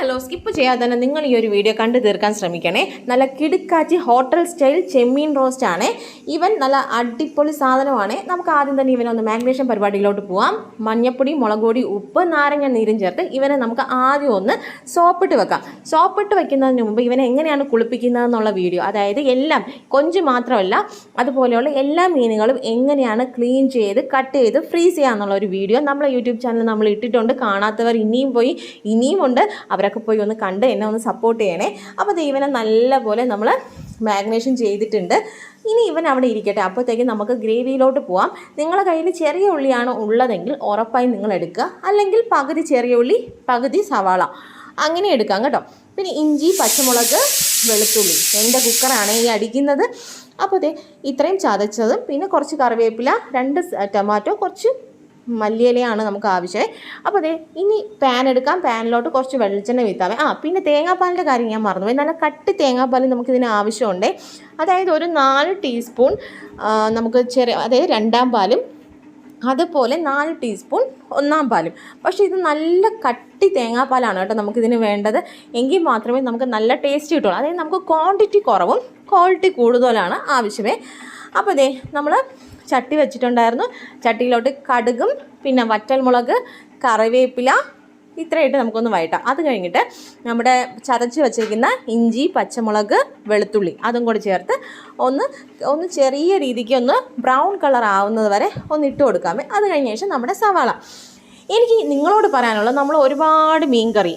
Hello skip ചെയ്യാതെ തന്നെ നിങ്ങൾ ഈ ഒരു വീഡിയോ കണ്ടു തീർക്കാൻ ശ്രമിക്കണേ. നല്ല കിടുക്കാച്ചി ഹോട്ടൽ സ്റ്റൈൽ ചെമ്മീൻ റോസ്റ്റ് ആണ്. ഇവൻ നല്ല അടിപൊളി സാധനമാണ്. നമുക്ക് ആദ്യം തന്നെ ഇവനെ ഒന്ന് മാഗ്നേഷൻ പരിപാടിയിലോട്ട് പോവാം. മഞ്ഞപ്പൊടി മുളകുപൊടി ഉപ്പ് നാരങ്ങ നീരും ചേർത്ത് ഇവനെ നമുക്ക് ആദ്യം ഒന്ന് സോപ്പിട്ട് വെക്കാം. സോപ്പിട്ട് വെക്കുന്നതിന് മുമ്പ് ഇവനെ എങ്ങനെയാണ് കുളിപ്പിക്കുന്നത് എന്നുള്ള വീഡിയോ അതായത് എല്ലാം കൊഞ്ച് മാത്രമല്ല അതുപോലെയുള്ള എല്ലാ മീനുകളും എങ്ങനെയാണ് ക്ലീൻ ചെയ്ത് കട്ട് ചെയ്ത് ഫ്രീസ് ചെയ്യാന്നുള്ള ഒരു വീഡിയോ നമ്മളെ യൂട്യൂബ് ചാനൽ നമ്മൾ ഇട്ടിട്ടുണ്ട്. കാണാത്തവർ ഇനിയും പോയി ഇനിയും ഉണ്ട്. അവരൊക്കെ പോയി ഒന്ന് കണ്ട് എന്നെ ഒന്ന് സപ്പോർട്ട് ചെയ്യണേ. അപ്പോൾ ദൈവനെ നല്ലപോലെ നമ്മൾ മാഗ്നേഷൻ ചെയ്തിട്ടുണ്ട്. ഇനി ഇവൻ അവിടെ ഇരിക്കട്ടെ. അപ്പോഴത്തേക്കും നമുക്ക് ഗ്രേവിയിലോട്ട് പോവാം. നിങ്ങളുടെ കയ്യിൽ ചെറിയ ഉള്ളിയാണ് ഉള്ളതെങ്കിൽ ഉറപ്പായി നിങ്ങൾ എടുക്കുക. അല്ലെങ്കിൽ പകുതി ചെറിയ ഉള്ളി പകുതി സവാള. അങ്ങനെ എടുക്കാം കേട്ടോ. പിന്നെ ഇഞ്ചി പച്ചമുളക് വെളുത്തുള്ളി. എന്റെ കുക്കറാണ് ഈ അടിക്കുന്നത്. അപ്പോൾ ഇത്രയും ചതച്ചതും പിന്നെ കുറച്ച് കറിവേപ്പില രണ്ട് ടൊമാറ്റോ കുറച്ച് മല്ലിയിലയാണ് നമുക്ക് ആവശ്യം. അപ്പോൾ അതെ ഇനി പാൻ എടുക്കാം. പാനിലോട്ട് കുറച്ച് വെളിച്ചെണ്ണ വീത്താമേ. ആ പിന്നെ തേങ്ങാപ്പാലിന്റെ കാര്യം ഞാൻ മറന്നുപോയി നല്ല കട്ടി തേങ്ങാപ്പാൽ നമുക്കിതിന് ആവശ്യമുണ്ട്. അതായത് ഒരു നാല് ടീസ്പൂൺ നമുക്ക് ചെറിയ അതായത് രണ്ടാം പാലും അതുപോലെ നാല് ടീസ്പൂൺ ഒന്നാം പാലും. പക്ഷേ ഇത് നല്ല കട്ടി തേങ്ങാപ്പാലാണ് കേട്ടോ നമുക്കിതിന് വേണ്ടത്. എങ്കിൽ മാത്രമേ നമുക്ക് നല്ല ടേസ്റ്റ് കിട്ടുള്ളൂ. അതായത് നമുക്ക് ക്വാണ്ടിറ്റി കുറവും ക്വാളിറ്റി കൂടുതലാണ് ആവശ്യമേ. അപ്പോൾ അതെ നമ്മൾ ചട്ടി വെച്ചിട്ടുണ്ടായിരുന്നു. ചട്ടിയിലോട്ട് കടുകും പിന്നെ വറ്റൽമുളക് കറിവേപ്പില ഇത്രയായിട്ട് നമുക്കൊന്ന് വഴട്ടാം അത് കഴിഞ്ഞിട്ട് നമ്മുടെ ചതച്ച് വെച്ചിരിക്കുന്ന ഇഞ്ചി പച്ചമുളക് വെളുത്തുള്ളി അതും കൂടി ചേർത്ത് ഒന്ന് ഒന്ന് ചെറിയ രീതിക്ക് ഒന്ന് ബ്രൗൺ കളർ ആവുന്നത് വരെ ഒന്ന് ഇട്ട് കൊടുക്കാമേ അത് കഴിഞ്ഞ ശേഷം നമ്മുടെ സവാള. എനിക്ക് നിങ്ങളോട് പറയാനുള്ളത് നമ്മൾ ഒരുപാട് മീൻകറി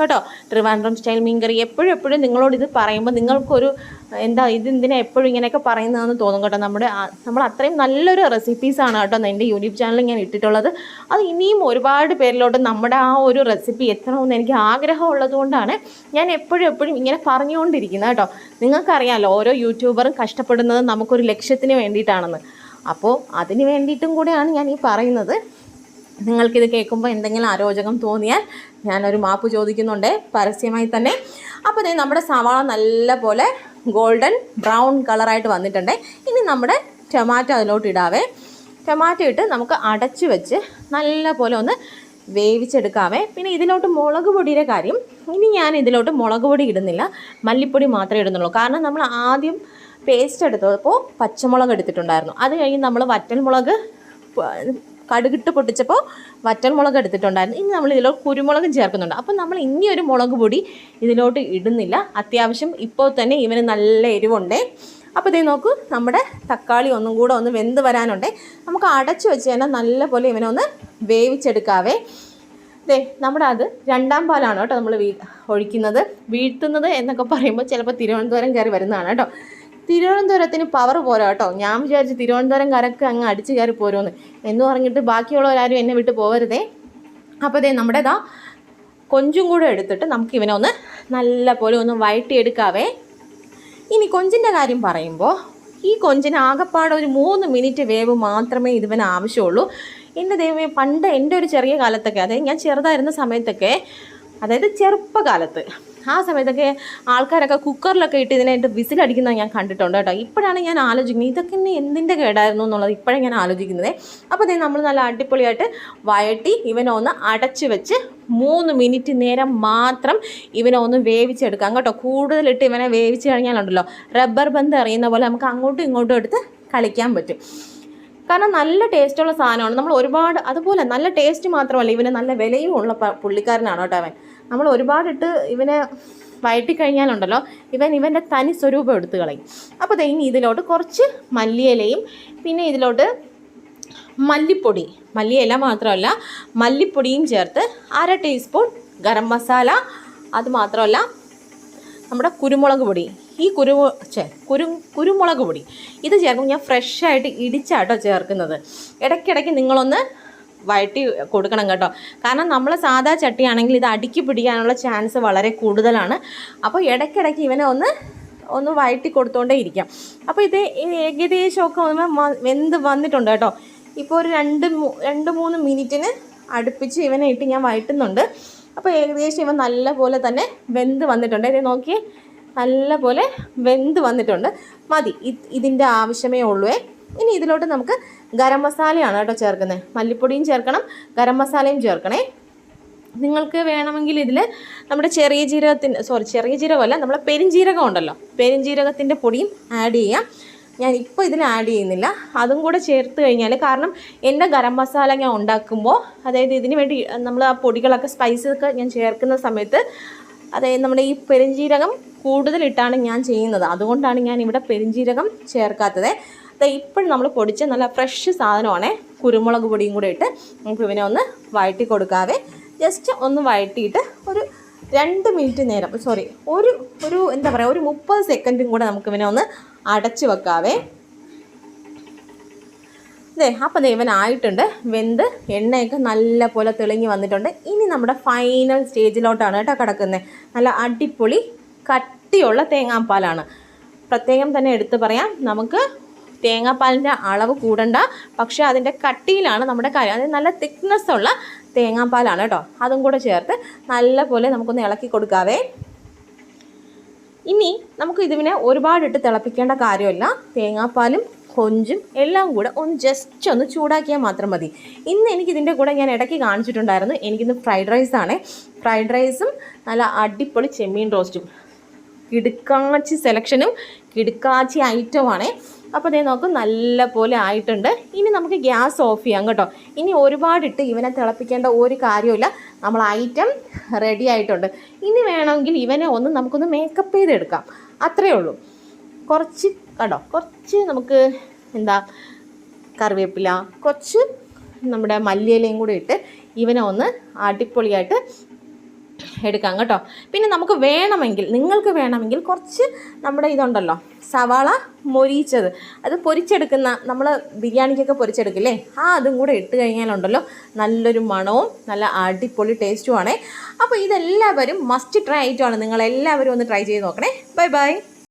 കേട്ടോ. ട്രിവാൻഡ്രം സ്റ്റൈൽ മീൻകറി എപ്പോഴും എപ്പോഴും നിങ്ങളോട് ഇത് പറയുമ്പോൾ നിങ്ങൾക്കൊരു എന്താ ഇത് എന്തിനാ എപ്പോഴും ഇങ്ങനെയൊക്കെ പറയുന്നതെന്ന് തോന്നും കേട്ടോ. നമ്മുടെ നമ്മൾ അത്രയും നല്ലൊരു റെസിപ്പീസാണ് കേട്ടോ എന്റെ യൂട്യൂബ് ചാനലിൽ ഞാൻ ഇട്ടിട്ടുള്ളത്. അത് ഇനിയും ഒരുപാട് പേരിലോട്ട് നമ്മുടെ ആ ഒരു റെസിപ്പി എത്തണമെന്ന് എനിക്ക് ആഗ്രഹമുള്ളത് കൊണ്ടാണ് ഞാൻ എപ്പോഴും എപ്പോഴും ഇങ്ങനെ പറഞ്ഞുകൊണ്ടിരിക്കുന്നത് കേട്ടോ. നിങ്ങൾക്കറിയാമല്ലോ ഓരോ യൂട്യൂബറും കഷ്ടപ്പെടുന്നത് നമുക്കൊരു ലക്ഷ്യത്തിന് വേണ്ടിയിട്ടാണെന്ന്. അപ്പോൾ അതിന് വേണ്ടിയിട്ടും കൂടെയാണ് ഞാൻ ഈ പറയുന്നത്. നിങ്ങൾക്കിത് കേൾക്കുമ്പോൾ എന്തെങ്കിലും അരോചകം തോന്നിയാൽ ഞാനൊരു മാപ്പ് ചോദിക്കുന്നുണ്ട്. പരസ്യമായി തന്നെ. അപ്പോൾ ഇത് നമ്മുടെ സവാള നല്ല പോലെ ഗോൾഡൻ ബ്രൗൺ കളറായിട്ട് വന്നിട്ടുണ്ട്. ഇനി നമ്മുടെ ടൊമാറ്റോ അതിലോട്ട് ഇടാവേ. ടൊമാറ്റോ ഇട്ട് നമുക്ക് അടച്ചു വെച്ച് നല്ല പോലെ ഒന്ന് വേവിച്ചെടുക്കാവേ. പിന്നെ ഇതിലോട്ട് മുളക് പൊടിയുടെ കാര്യം ഇനി ഞാൻ ഇതിലോട്ട് മുളക് പൊടി ഇടുന്നില്ല. മല്ലിപ്പൊടി മാത്രമേ ഇടുന്നുള്ളൂ. കാരണം നമ്മൾ ആദ്യം പേസ്റ്റ് എടുത്തപ്പോൾ പച്ചമുളക് എടുത്തിട്ടുണ്ടായിരുന്നു. അത് കഴിഞ്ഞ് നമ്മൾ വറ്റൽമുളക് പ- കടുകിട്ട് പൊട്ടിച്ചപ്പോൾ വറ്റൽമുളക് എടുത്തിട്ടുണ്ടായിരുന്നു. ഇനി നമ്മൾ ഇതിലോട്ട് കുരുമുളകും ചേർക്കുന്നുണ്ട്. അപ്പം നമ്മൾ ഇനി ഒരു മുളക് പൊടി ഇതിലോട്ട് ഇടുന്നില്ല. അത്യാവശ്യം ഇപ്പോൾ തന്നെ ഇവന് നല്ല എരിവുണ്ട്. അപ്പോൾ ഇതേ നോക്കൂ നമ്മുടെ തക്കാളി ഒന്നും കൂടെ ഒന്ന് വെന്ത് വരാനുണ്ടേ. നമുക്ക് അടച്ചു വെച്ച് തന്നെ നല്ലപോലെ ഇവനെ ഒന്ന് വേവിച്ചെടുക്കാവേ. ദേ നമ്മുടെ അത് രണ്ടാം പാലാണ് കേട്ടോ നമ്മൾ വീ ഒഴിക്കുന്നത്. വീഴ്ത്തുന്നത് എന്നൊക്കെ പറയുമ്പോൾ ചിലപ്പോൾ തിരുവനന്തപുരം കയറി വരുന്നതാണ് കേട്ടോ. തിരുവനന്തപുരത്തിന് പവർ പോരാ കേട്ടോ. ഞാൻ വിചാരിച്ചു തിരുവനന്തപുരംകാരൊക്കെ അങ്ങ് അടിച്ചു കയറി പോരുമെന്ന്. എന്ന് പറഞ്ഞിട്ട് ബാക്കിയുള്ളവരാരും എന്നെ വിട്ട് പോകരുതേ. അപ്പോൾ ഇതേ നമ്മുടെ ഇതാ കൊഞ്ചും കൂടെ എടുത്തിട്ട് നമുക്ക് ഇവനെ ഒന്ന് നല്ല പോലെ ഒന്ന് വയറ്റിയെടുക്കാവേ. ഇനി കൊഞ്ചിന്റെ കാര്യം പറയുമ്പോൾ ഈ കൊഞ്ചിന് ആകപ്പാടെ ഒരു മൂന്ന് മിനിറ്റ് വേവ് മാത്രമേ ഇതിവന് ആവശ്യമുള്ളൂ. എന്റെ ദൈവമേ പണ്ട് എന്റെ ഒരു ചെറിയ കാലത്തൊക്കെ അതായത് ഞാൻ ചെറുതായിരുന്ന സമയത്തൊക്കെ അതായത് ചെറുപ്പകാലത്ത് ആ സമയത്തൊക്കെ ആൾക്കാരൊക്കെ കുക്കറിലൊക്കെ ഇട്ട് ഇതിനായിട്ട് വിസിലടിക്കുന്നത് ഞാൻ കണ്ടിട്ടുണ്ട് കേട്ടോ. ഇപ്പോഴാണ് ഞാൻ ആലോചിക്കുന്നത് ഇതൊക്കെ ഇനി എന്തിന്റെ കേടായിരുന്നു എന്നുള്ളത് ഇപ്പോഴാണ് ഞാൻ ആലോചിക്കുന്നത്. അപ്പോൾ ദേ നമ്മൾ നല്ല അടിപൊളിയായിട്ട് വഴട്ടി ഇവനെ ഒന്ന് അടച്ചു വെച്ച് മൂന്ന് മിനിറ്റ് നേരം മാത്രം ഇവനെ ഒന്ന് വേവിച്ചെടുക്കാം കേട്ടോ. കൂടുതലിട്ട് ഇവനെ വേവിച്ച് കഴിഞ്ഞാലുണ്ടല്ലോ റബ്ബർ ബന്ധം അറിയുന്ന പോലെ നമുക്ക് അങ്ങോട്ടും ഇങ്ങോട്ടും എടുത്ത് കളിക്കാൻ പറ്റും. കാരണം നല്ല ടേസ്റ്റുള്ള സാധനമാണ്. നമ്മൾ ഒരുപാട് അതുപോലെ നല്ല ടേസ്റ്റ് മാത്രമല്ല ഇവന് നല്ല വിലയും ഉള്ള പുള്ളിക്കാരനാണ് കേട്ടോ അവൻ. നമ്മൾ ഒരുപാടിട്ട് ഇവനെ വയറ്റി കഴിഞ്ഞാലുണ്ടല്ലോ ഇവൻ ഇവന്റെ തനി സ്വരൂപം എടുത്തു കളയും. അപ്പോൾ ഇനി ഇതിലോട്ട് കുറച്ച് മല്ലിയിലയും പിന്നെ ഇതിലോട്ട് മല്ലിപ്പൊടി. മല്ലിയില മാത്രമല്ല മല്ലിപ്പൊടിയും ചേർത്ത് അര ടീസ്പൂൺ ഗരം മസാല അത് മാത്രമല്ല നമ്മുടെ കുരുമുളക് പൊടി. ഈ കുരു കുരു കുരുമുളക് പൊടി. ഇത് ചേർക്കുമ്പോൾ ഞാൻ ഫ്രഷായിട്ട് ഇടിച്ചാട്ടോ ചേർക്കുന്നത്. ഇടയ്ക്കിടയ്ക്ക് നിങ്ങളൊന്ന് വഴറ്റി കൊടുക്കണം കേട്ടോ. കാരണം നമ്മൾ സാധാ ചട്ടിയാണെങ്കിൽ ഇത് അടുക്കി പിടിക്കാനുള്ള ചാൻസ് വളരെ കൂടുതലാണ്. അപ്പോൾ ഇടയ്ക്കിടയ്ക്ക് ഇവനെ ഒന്ന് ഒന്ന് വഴറ്റി കൊടുത്തോണ്ടേ ഇരിക്കാം. അപ്പോൾ ഇത് ഏകദേശമൊക്കെ വെന്ത് വന്നിട്ടുണ്ട് കേട്ടോ. ഇപ്പോൾ ഒരു രണ്ട് രണ്ട് മൂന്ന് മിനിറ്റിന് അടുപ്പിച്ച് ഇവനെ ഇട്ട് ഞാൻ വഴറ്റുന്നുണ്ട്. അപ്പോൾ ഏകദേശം ഇവൻ നല്ല പോലെ തന്നെ വെന്ത് വന്നിട്ടുണ്ട്. ഇത് നോക്കിയേ നല്ല പോലെ വെന്ത് വന്നിട്ടുണ്ട്. മതി ഇത് ഇതിന്റെ ആവശ്യമേ ഉള്ളൂ ഇനി ഇതിലോട്ട് നമുക്ക് ഗരം മസാലയാണ് കേട്ടോ ചേർക്കുന്നത് മല്ലിപ്പൊടിയും ചേർക്കണം ഗരം മസാലയും ചേർക്കണേ. നിങ്ങൾക്ക് വേണമെങ്കിൽ ഇതിൽ നമ്മുടെ ചെറിയ ജീരകത്തിന്റെ സോറി ചെറിയ ജീരകമല്ല നമ്മളെ പെരിഞ്ജീരകം ഉണ്ടല്ലോ. പെരിഞ്ജീരകത്തിന്റെ പൊടിയും ആഡ് ചെയ്യാം. ഞാൻ ഇപ്പോൾ ഇതിൽ ആഡ് ചെയ്യുന്നില്ല. അതും കൂടെ ചേർത്ത് കഴിഞ്ഞാൽ കാരണം എന്റെ ഗരം മസാല ഞാൻ ഉണ്ടാക്കുമ്പോൾ അതായത് ഇതിന് വേണ്ടി നമ്മൾ ആ പൊടികളൊക്കെ സ്പൈസൊക്കെ ഞാൻ ചേർക്കുന്ന സമയത്ത് അതായത് നമ്മുടെ ഈ പെരിഞ്ജീരകം കൂടുതലിട്ടാണ് ഞാൻ ചെയ്യുന്നത്. അതുകൊണ്ടാണ് ഞാൻ ഇവിടെ പെരിഞ്ജീരകം ചേർക്കാത്തത്. ഇപ്പോഴും നമ്മൾ പൊടിച്ച നല്ല ഫ്രഷ് സാധനമാണ്. കുരുമുളക് പൊടിയും കൂടെ ഇട്ട് നമുക്ക് ഇവനെ ഒന്ന് വഴറ്റി കൊടുക്കാതെ ജസ്റ്റ് ഒന്ന് വഴറ്റിയിട്ട് ഒരു രണ്ട് മിനിറ്റ് നേരം സോറി ഒരു ഒരു എന്താ പറയുക ഒരു മുപ്പത് സെക്കൻഡും കൂടെ നമുക്ക് ഇവനെ ഒന്ന് അടച്ചു വെക്കാവേ. അതെ അപ്പം ദൈവനായിട്ടുണ്ട് വെന്ത് എണ്ണയൊക്കെ നല്ല പോലെ തെളിഞ്ഞ് വന്നിട്ടുണ്ട്. ഇനി നമ്മുടെ ഫൈനൽ സ്റ്റേജിലോട്ടാണ് കേട്ടോ കിടക്കുന്നത് നല്ല അടിപൊളി കട്ടിയുള്ള തേങ്ങാപ്പാലാണ്. പ്രത്യേകം തന്നെ എടുത്തു പറയാം. നമുക്ക് തേങ്ങാപ്പാലിന്റെ അളവ് കൂടണ്ട. പക്ഷേ അതിന്റെ കട്ടിയിലാണ് നമ്മുടെ കാര്യം. അതായത് നല്ല തിക്നെസ് ഉള്ള തേങ്ങാപ്പാലാണ് കേട്ടോ. അതും കൂടെ ചേർത്ത് നല്ല പോലെ നമുക്കൊന്ന് ഇളക്കി കൊടുക്കാവേ. ഇനി നമുക്ക് ഇതിനെ ഒരുപാടിട്ട് തിളപ്പിക്കേണ്ട കാര്യമില്ല. തേങ്ങാപ്പാലും കൊഞ്ചും എല്ലാം കൂടെ ഒന്ന് ജസ്റ്റ് ഒന്ന് ചൂടാക്കിയാൽ മാത്രം മതി. ഇന്ന് എനിക്ക് ഇതിന്റെ കൂടെ ഞാൻ ഇടയ്ക്ക് കാണിച്ചിട്ടുണ്ടായിരുന്നു. എനിക്കിന്ന് ഫ്രൈഡ് റൈസാണ് ഫ്രൈഡ് റൈസും നല്ല അടിപൊളി ചെമ്മീൻ റോസ്റ്റും കിടുക്കാച്ചി സെലക്ഷനും കിടുക്കാച്ചി ഐറ്റവുമാണ് അപ്പോൾ അതേ നോക്കും നല്ല പോലെ ആയിട്ടുണ്ട്. ഇനി നമുക്ക് ഗ്യാസ് ഓഫ് ചെയ്യാം കേട്ടോ. ഇനി ഒരുപാടിട്ട് ഇവനെ തിളപ്പിക്കേണ്ട ഒരു കാര്യമില്ല നമ്മൾ ഐറ്റം റെഡി ആയിട്ടുണ്ട്. ഇനി വേണമെങ്കിൽ ഇവനെ ഒന്ന് നമുക്കൊന്ന് മേക്കപ്പ് ചെയ്തെടുക്കാം. അത്രയേ ഉള്ളൂ. കുറച്ച് കേട്ടോ കുറച്ച് നമുക്ക് എന്താ കറിവേപ്പില കുറച്ച് നമ്മുടെ മല്ലിയിലയും കൂടി ഇട്ട് ഇവനെ ഒന്ന് അടിപൊളിയായിട്ട് എടുക്കാം കേട്ടോ. പിന്നെ നമുക്ക് വേണമെങ്കിൽ നിങ്ങൾക്ക് വേണമെങ്കിൽ കുറച്ച് നമ്മുടെ ഇതുണ്ടല്ലോ സവാള മൊരിച്ചത്. അത് പൊരിച്ചെടുക്കുന്ന നമ്മൾ ബിരിയാണിക്കൊക്കെ പൊരിച്ചെടുക്കില്ലേ? ആ അതും കൂടെ ഇട്ട് കഴിഞ്ഞാലുണ്ടല്ലോ നല്ലൊരു മണവും നല്ല അടിപൊളി ടേസ്റ്റുമാണേ അപ്പോൾ ഇതെല്ലാവരും മസ്റ്റ് ട്രൈ ആയിട്ടുമാണ് നിങ്ങളെല്ലാവരും ഒന്ന് ട്രൈ ചെയ്ത് നോക്കണേ. Bye bye